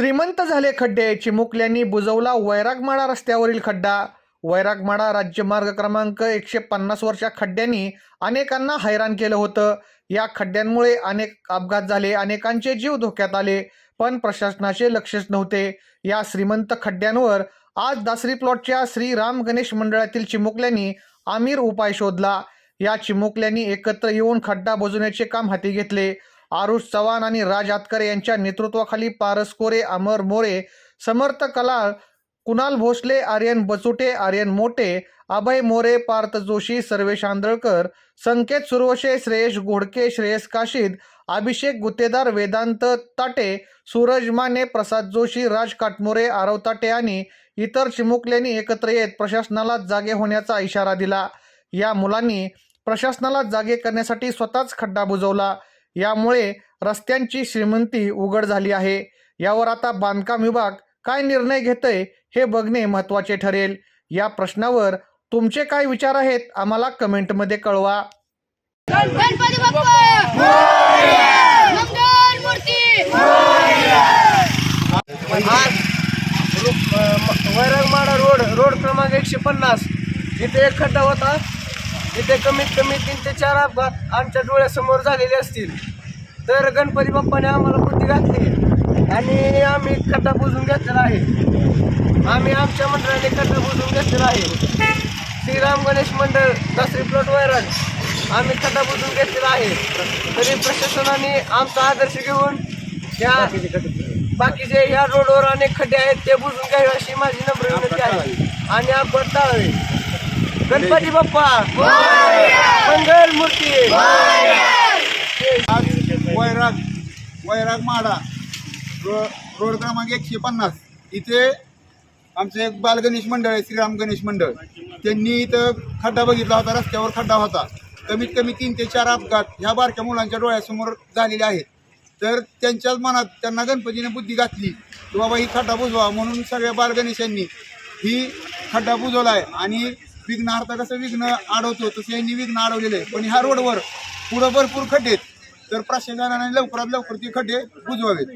श्रीमंत झाले खड्डे. चिमुकल्यांनी बुजवला वैरागमाळा रस्त्यावरील खड्डा. वैरागमाळा राज्यमार्ग क्रमांक एकशे पन्नासवरच्या खड्ड्यांनी अनेकांना हैराण केलं होतं. या खड्ड्यांमुळे अनेक अपघात झाले अनेकांचे जीव धोक्यात आले पण प्रशासनाचे लक्षच नव्हते. या श्रीमंत खड्ड्यांवर आज दासरी प्लॉटच्या श्री राम गणेश मंडळातील चिमुकल्यांनी आमिर उपाय शोधला. या चिमुकल्यांनी एकत्र येऊन खड्डा बुजवण्याचे काम हाती घेतले. आरुष चव्हाण आणि राज आतकरे यांच्या नेतृत्वाखाली पारस कोरे अमर मोरे समर्थ कलाळ कुणाल भोसले आर्यन बचुटे आर्यन मोटे अभय मोरे पार्थ जोशी सर्वेश आंदळकर संकेत सुरवशे श्रेयश घोडके श्रेयस काशीद अभिषेक गुत्तेदार वेदांत ताटे सूरज माने प्रसाद जोशी राज काटमोरे आरव ताटे आणि इतर चिमुकल्यांनी एकत्र येत प्रशासनाला जागे होण्याचा इशारा दिला. या मुलांनी प्रशासनाला जागे करण्यासाठी स्वतःच खड्डा बुजवला. यामुळे रस्त्यांची श्रीमंती उघड झाली आहे. यावर आता बांधकाम विभाग काय निर्णय घेतय हे बघणे महत्त्वाचे ठरेल. या प्रश्नावर तुमचे काय विचार आहेत आम्हाला कमेंटमध्ये कळवा. गणपती बाप्पा! मंगल मूर्ती! आज वैरागमाडा रोड रोड क्रमांक एकशे पन्नास. इथे एक खड्डा होता. इथे कमीत कमी तीन ते चार अपघात आमच्या डोळ्यासमोर झालेले असतील. तर गणपती बाप्पाने आम्हाला बुद्धी घातली आणि आम्ही खड्डा बुजून घेतलेला आहे. आम्ही आमच्या मंडळाने खड्डा बुजून घेतलेला आहे. श्रीराम गणेश मंडळ दसरी प्लॉट वैरण आम्ही खड्डा बुजून घेतलेला आहे. तरी प्रशासनाने आमचा आदर्श घेऊन त्या बाकीचे ह्या रोडवर अनेक खड्डे आहेत ते बुजून घ्यावे अशी माझी नम्र विनंती आहे. आणि आपण टाळावे. गणपती बाप्पा. मंगल मूर्ती. आज वैराग वैराग माडा. रो रोड क्रमांक एकशे पन्नास. इथे आमचं एक बालगणेश मंडळ आहे श्रीराम गणेश मंडळ. त्यांनी इथं खड्डा बघितला होता रस्त्यावर खड्डा होता. कमीत कमी तीन ते चार अपघात ह्या बारक्या मुलांच्या डोळ्यासमोर झालेले आहेत. तर त्यांच्याच मनात त्यांना गणपतीने बुद्धी घातली की बाबा ही खड्डा बुजवा म्हणून सगळ्या बालगणेशांनी ही खड्डा बुजवला आहे आणि विघ्नार्थ कसं विघ्न अडवतो तसं यांनी विघ्न अडवलेलं आहे. पण ह्या रोडवर पुढं भरपूर खड्डे आहेत. तर प्रशासनाने लवकरात लवकर ते खड्डे बुजवावेत.